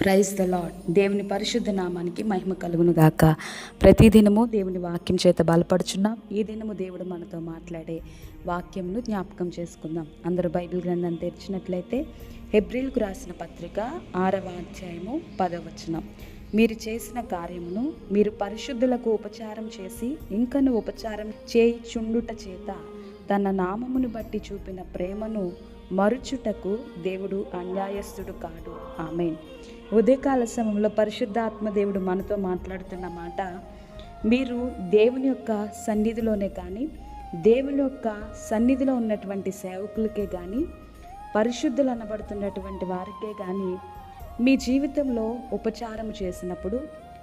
Praise the lord దేవుని పరిశుద్ధ నామానికి మహిమ కలుగును గాక. ప్రతిదినము దేవుని వాక్యం చేత బలపడుచున్నాం. ఈ దినము దేవుడు మనతో మాట్లాడే వాక్యంను జ్ఞాపకం చేసుకుందాం. అందరూ బైబిల్ గ్రంథం తెరిచినట్లయితే హెబ్రిల్కు రాసిన పత్రిక ఆరవ అధ్యాయము పదవచనం మీరు చేసిన కార్యమును మీరు పరిశుద్ధులకు ఉపచారం చేసి ఇంకను ఉపచారం చేయిచుండుట చేత తన నామమును బట్టి చూపిన ప్రేమను మరుచుటకు దేవుడు అన్యాయస్తుడు కాడు. ఆమె ఉదయకాల సమయంలో పరిశుద్ధాత్మ దేవుడు మనతో మాట్లాడుతున్న మాట మీరు దేవుని యొక్క సన్నిధిలోనే కానీ దేవుని యొక్క సన్నిధిలో ఉన్నటువంటి సేవకులకే కానీ పరిశుద్ధులు అనబడుతున్నటువంటి వారికే కానీ మీ జీవితంలో ఉపచారం చేసినప్పుడు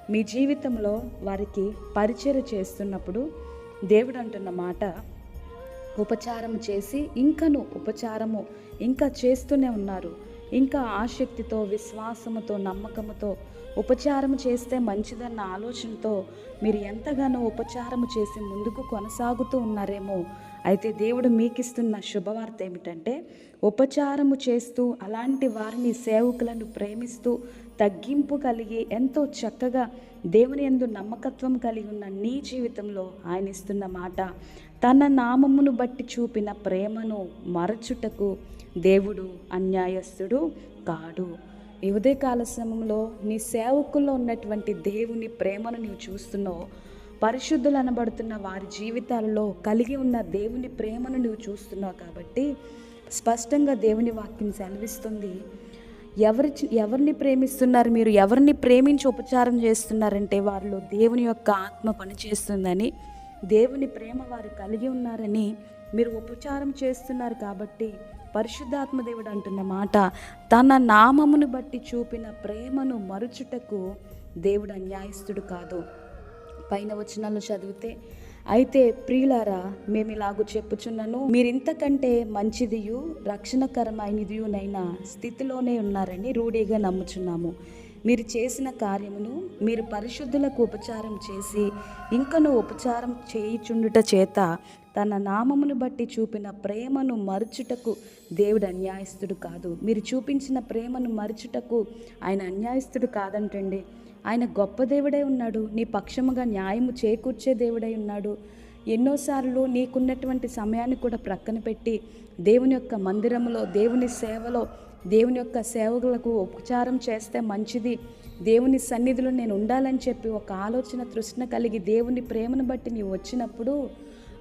మీ జీవితంలో వారికి పరిచయ చేస్తున్నప్పుడు దేవుడు అంటున్న మాట ఉపచారం చేసి ఇంకను ఉపచారము ఇంకా చేస్తూనే ఉన్నారు. ఇంకా ఆసక్తితో విశ్వాసముతో నమ్మకముతో ఉపచారం చేస్తే మంచిదన్న ఆలోచనతో మీరు ఎంతగానో ఉపచారము చేసి ముందుకు కొనసాగుతూ ఉన్నారేమో. అయితే దేవుడు మీకు ఇస్తున్న శుభవార్త ఏమిటంటే ఉపచారము చేస్తూ అలాంటి వారిని సేవకులను ప్రేమిస్తూ తగ్గింపు కలిగి ఎంతో చక్కగా దేవుని ఎందు నమ్మకత్వం కలిగి ఉన్న నీ జీవితంలో ఆయన ఇస్తున్న మాట. తన నామమును బట్టి చూపిన ప్రేమను మరచుటకు దేవుడు అన్యాయస్తుడు కాడు. ఈ ఉదయకాల సమయంలో నీ సేవకుల్లో ఉన్నటువంటి దేవుని ప్రేమను నీవు చూస్తున్నావు. పరిశుద్ధులు అనబడుతున్న వారి జీవితాలలో కలిగి ఉన్న దేవుని ప్రేమను నువ్వు చూస్తున్నావు కాబట్టి స్పష్టంగా దేవుని వాక్యం సెలవిస్తుంది. ఎవరి ఎవరిని ప్రేమిస్తున్నారు మీరు? ఎవరిని ప్రేమించి ఉపచారం చేస్తున్నారంటే వారిలో దేవుని యొక్క ఆత్మ పనిచేస్తుందని దేవుని ప్రేమ వారు కలిగి ఉన్నారని మీరు ఉపచారం చేస్తున్నారు కాబట్టి పరిశుద్ధాత్మ దేవుడు అంటున్న మాట తన నామమును బట్టి చూపిన ప్రేమను మరుచుటకు దేవుడు అన్యాయస్తుడు కాదు. పైన వచనాలు చదివితే అయితే ప్రియులారా మేము ఇలాగూ చెప్పుచున్నాను మీరు ఇంతకంటే మంచిదియు రక్షణకరమైనదియునైన స్థితిలోనే ఉన్నారని రూఢీగా నమ్ముచున్నాము. మీరు చేసిన కార్యమును మీరు పరిశుద్ధులకు ఉపచారం చేసి ఇంకను ఉపచారం చేయుచుండుట చేత తన నామమును బట్టి చూపిన ప్రేమను మరుచుటకు దేవుడు అన్యాయస్తుడు కాదు. మీరు చూపించిన ప్రేమను మరుచుటకు ఆయన అన్యాయస్తుడు కాదంటండి. ఆయన గొప్ప దేవుడై ఉన్నాడు. నీ పక్షముగా న్యాయము చేకూర్చే దేవుడై ఉన్నాడు. ఎన్నోసార్లు నీకున్నటువంటి సమయాన్ని కూడా ప్రక్కన పెట్టి దేవుని యొక్క మందిరంలో దేవుని సేవలో దేవుని యొక్క సేవకులకు ఉపచారం చేస్తే మంచిది. దేవుని సన్నిధిలో నేను ఉండాలని చెప్పి ఒక ఆలోచన తృష్ణ కలిగి దేవుని ప్రేమను బట్టి నీవు వచ్చినప్పుడు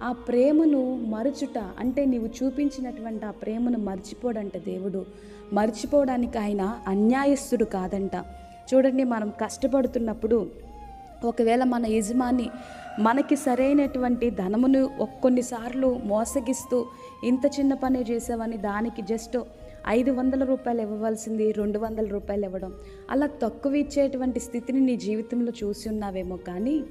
ఆ ప్రేమను మరచుట అంటే నీవు చూపించినటువంటి ఆ ప్రేమను మర్చిపోడంట దేవుడు. మర్చిపోవడానికి ఆయన అన్యాయస్తుడు కాదంట. చూడండి మనం కష్టపడుతున్నప్పుడు ఒకవేళ మన యజమాని మనకి సరైనటువంటి ధనమును కొన్నిసార్లు మోసగిస్తూ ఇంత చిన్న పని చేసావని దానికి జస్ట్ ఐదు వందల రూపాయలు ఇవ్వవలసింది రెండు వందల రూపాయలు ఇవ్వడం. అలా తక్కువ ఇచ్చేటువంటి స్థితిని నీ జీవితంలో చూసి ఉన్నావేమో కానీ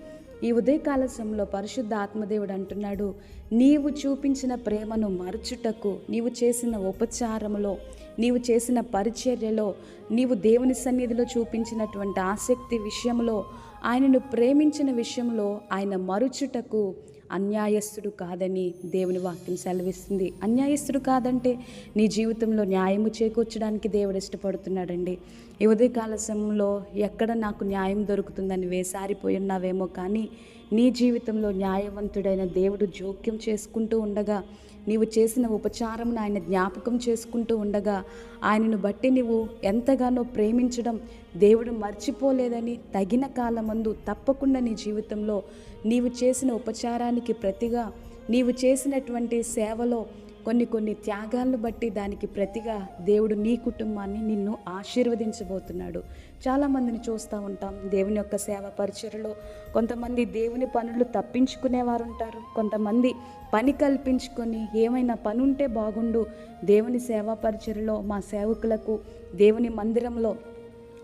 ఈ ఉదయకాల సమయంలో పరిశుద్ధ ఆత్మదేవుడు అంటున్నాడు నీవు చూపించిన ప్రేమను మరచుటకు నీవు చేసిన ఉపచారములో నీవు చేసిన పరిచర్యలో నీవు దేవుని సన్నిధిలో చూపించినటువంటి ఆసక్తి విషయంలో ఆయనను ప్రేమించిన విషయంలో ఆయన మరుచుటకు అన్యాయస్తుడు కాదని దేవుని వాక్యం సెలవిస్తుంది. అన్యాయస్తుడు కాదంటే నీ జీవితంలో న్యాయము చేకూర్చడానికి దేవుడు ఇష్టపడుతున్నాడండి. ఈ ఉదయకాల సమయంలో ఎక్కడ నాకు న్యాయం దొరుకుతుందని వేసారిపోయి ఉన్నావేమో కానీ నీ జీవితంలో న్యాయవంతుడైన దేవుడు జోక్యం చేసుకుంటూ ఉండగా నీవు చేసిన ఉపచారమును ఆయన జ్ఞాపకం చేసుకుంటూ ఉండగా ఆయనను బట్టి నీవు ఎంతగానో ప్రేమించడం దేవుడు మర్చిపోలేదని తగిన కాలమందు తప్పకుండా నీ జీవితంలో నీవు చేసిన ఉపచారానికి ప్రతిగా నీవు చేసినటువంటి సేవలో కొన్ని కొన్ని త్యాగాలను బట్టి దానికి ప్రతిగా దేవుడు నీ కుటుంబాన్ని నిన్ను ఆశీర్వదించబోతున్నాడు. చాలామందిని చూస్తూ ఉంటాం. దేవుని యొక్క సేవ పరిచయలో కొంతమంది దేవుని పనులు తప్పించుకునేవారు ఉంటారు. కొంతమంది పని కల్పించుకొని ఏమైనా పని ఉంటే బాగుండు. దేవుని సేవా పరిచయలో మా సేవకులకు దేవుని మందిరంలో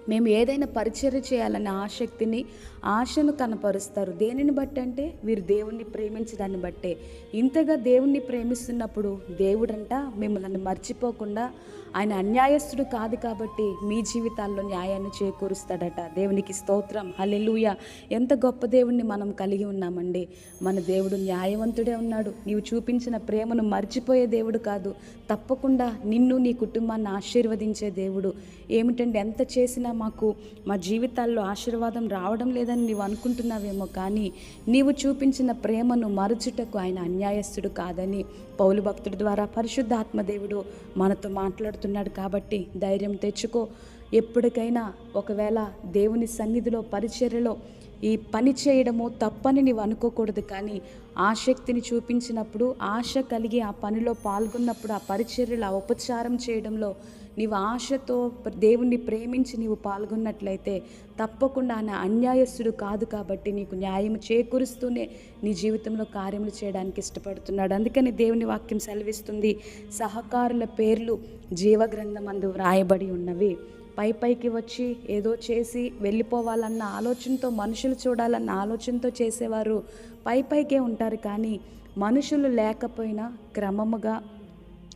మేము ఏదైనా పరిచర్య చేయాలనే ఆసక్తిని ఆశను కనపరుస్తారు. దేనిని బట్టి అంటే వీరు దేవుణ్ణి ప్రేమించడాన్ని బట్టే. ఇంతగా దేవుణ్ణి ప్రేమిస్తున్నప్పుడు దేవుడంట మిమ్మల్ని మర్చిపోకుండా ఆయన అన్యాయస్తుడు కాదు కాబట్టి మీ జీవితాల్లో న్యాయాన్ని చేకూరుస్తాడట. దేవునికి స్తోత్రం. హలెలుయ ఎంత గొప్ప దేవుణ్ణి మనం కలిగి ఉన్నామండి. మన దేవుడు న్యాయవంతుడే ఉన్నాడు. నీవు చూపించిన ప్రేమను మర్చిపోయే దేవుడు కాదు. తప్పకుండా నిన్ను నీ కుటుంబాన్ని ఆశీర్వదించే దేవుడు. ఏమిటంటే ఎంత చేసినా మాకు మా జీవితాల్లో ఆశీర్వాదం రావడం లేదని నీవు అనుకుంటున్నావేమో కానీ నీవు చూపించిన ప్రేమను మరుచుటకు ఆయన అన్యాయస్తుడు కాదని పౌలు భక్తుడి ద్వారా పరిశుద్ధాత్మదేవుడు మనతో మాట్లాడుతున్నాడు కాబట్టి ధైర్యం తెచ్చుకో. ఎప్పటికైనా ఒకవేళ దేవుని సన్నిధిలో పరిచర్యలో ఈ పని చేయడము తప్పని నీవు అనుకోకూడదు కానీ ఆసక్తిని చూపించినప్పుడు ఆశ కలిగి ఆ పనిలో పాల్గొన్నప్పుడు ఆ పరిచర్యలు ఆ ఉపచారం చేయడంలో నీవు ఆశతో దేవుణ్ణి ప్రేమించి నీవు పాల్గొన్నట్లయితే తప్పకుండా ఆయన అన్యాయస్తుడు కాదు కాబట్టి నీకు న్యాయం చేకూరుస్తూనే నీ జీవితంలో కార్యములు చేయడానికి ఇష్టపడుతున్నాడు. అందుకని దేవుని వాక్యం సెలవిస్తుంది. సహకారుల పేర్లు జీవగ్రంథమందు వ్రాయబడి ఉన్నవి. పై పైకి వచ్చి ఏదో చేసి వెళ్ళిపోవాలన్న ఆలోచనతో మనుషులు చూడాలన్న ఆలోచనతో చేసేవారు పై పైకే ఉంటారు కానీ మనుషులు లేకపోయినా క్రమముగా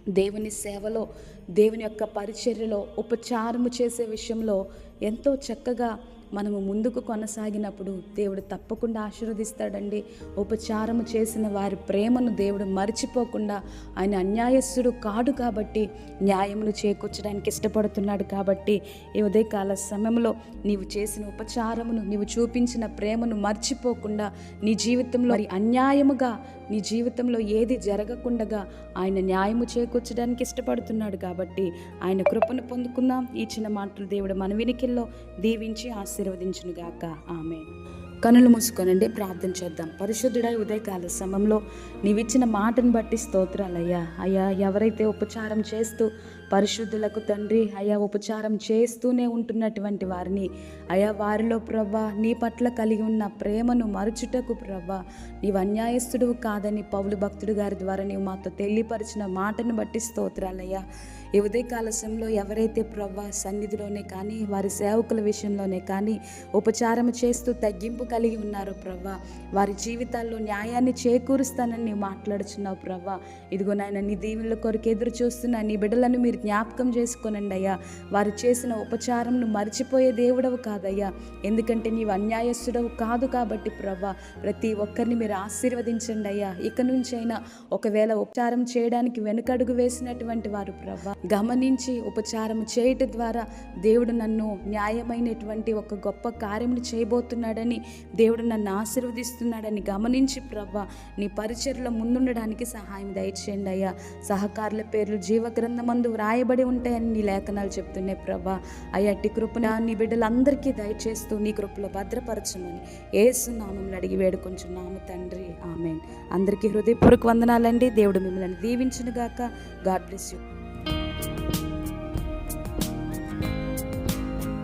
దేవుని సేవలో దేవుని యొక్క పరిచర్యలో ఉపచారము చేసే విషయంలో ఎంతో చక్కగా మనము ముందుకు కొనసాగినప్పుడు దేవుడు తప్పకుండా ఆశీర్వదిస్తాడండి. ఉపచారము చేసిన వారి ప్రేమను దేవుడు మర్చిపోకుండా ఆయన అన్యాయస్తుడు కాడు కాబట్టి న్యాయములు చేకూర్చడానికి ఇష్టపడుతున్నాడు కాబట్టి ఈ ఉదయకాల సమయంలో నీవు చేసిన ఉపచారమును నీవు చూపించిన ప్రేమను మర్చిపోకుండా నీ జీవితంలో మరి అన్యాయముగా నీ జీవితంలో ఏది జరగకుండగా ఆయన న్యాయము చేకూర్చడానికి ఇష్టపడుతున్నాడు కాబట్టి ఆయన కృపను పొందుకుందాం. ఈ చిన్న మాటలు దేవుడు మన వినికిల్లో దీవించి ఆశీర్వదించునుగాక. ఆమె కనులు మూసుకొనండి ప్రార్థన చేద్దాం. పరిశుద్ధుడై ఉదయకాల సమయంలో నీవిచ్చిన మాటను బట్టి స్తోత్రాలయ్యా. అయ్యా ఎవరైతే ఉపచారం చేస్తూ పరిశుద్ధులకు తండ్రి అయ్యా ఉపచారం చేస్తూనే ఉంటున్నటువంటి వారిని. అయ్యా వారిలో ప్రభా నీ పట్ల కలిగి ఉన్న ప్రేమను మరుచుటకు ప్రభా నీవు అన్యాయస్తుడు కాదని పౌలు భక్తుడు గారి ద్వారా నీవు మాతో తెలియపరిచిన మాటను బట్టి స్తోత్రాలయ్యా. ఈ ఉదయకాల సమయంలో ఎవరైతే ప్రభా సన్నిధిలోనే కానీ వారి సేవకుల విషయంలోనే కానీ ఉపచారం చేస్తూ తగ్గింపు కలిగి ఉన్నారో ప్రభా వారి జీవితాల్లో న్యాయాన్ని చేకూరుస్తానని మాట్లాడుచున్నావు ప్రభా ఇదిగో నాయన నీ దీవుల కొరకు ఎదురు చూస్తున్న నీ బిడ్డలను మీరు జ్ఞాపకం చేసుకోనండి అయ్యా. వారు చేసిన ఉపచారంను మర్చిపోయే దేవుడవు కాదయ్యా. ఎందుకంటే నీవు అన్యాయస్తుడవు కాదు కాబట్టి ప్రవ్వా ప్రతి ఒక్కరిని మీరు ఆశీర్వదించండి అయ్యా. ఇక నుంచైనా ఒకవేళ ఉపచారం చేయడానికి వెనుకడుగు వేసినటువంటి వారు ప్రభా గమనించి ఉపచారం చేయటం ద్వారా దేవుడు నన్ను న్యాయమైనటువంటి ఒక గొప్ప కార్యములు చేయబోతున్నాడని దేవుడు నన్ను ఆశీర్వదిస్తున్నాడని గమనించి ప్రవ్వ నీ పరిచయలో ముందుండడానికి సహాయం దయచేయండి అయ్యా. సహకారుల పేర్లు జీవగ్రంథమందు రాయబడి ఉంటాయని నీ లేఖనాలు చెప్తున్నాయి ప్రభా. అయ్యట్టి కృపణ నీ బిడ్డలందరికీ దయచేస్తూ నీ కృపలో భద్రపరచమని ఏసునామంలో అడిగి వేడుకొంచున్నాము తండ్రి. ఆమెన్. అందరికీ హృదయపూర్వక వందనాలండి. దేవుడు మిమ్మల్ని దీవించునుగాక. God bless you.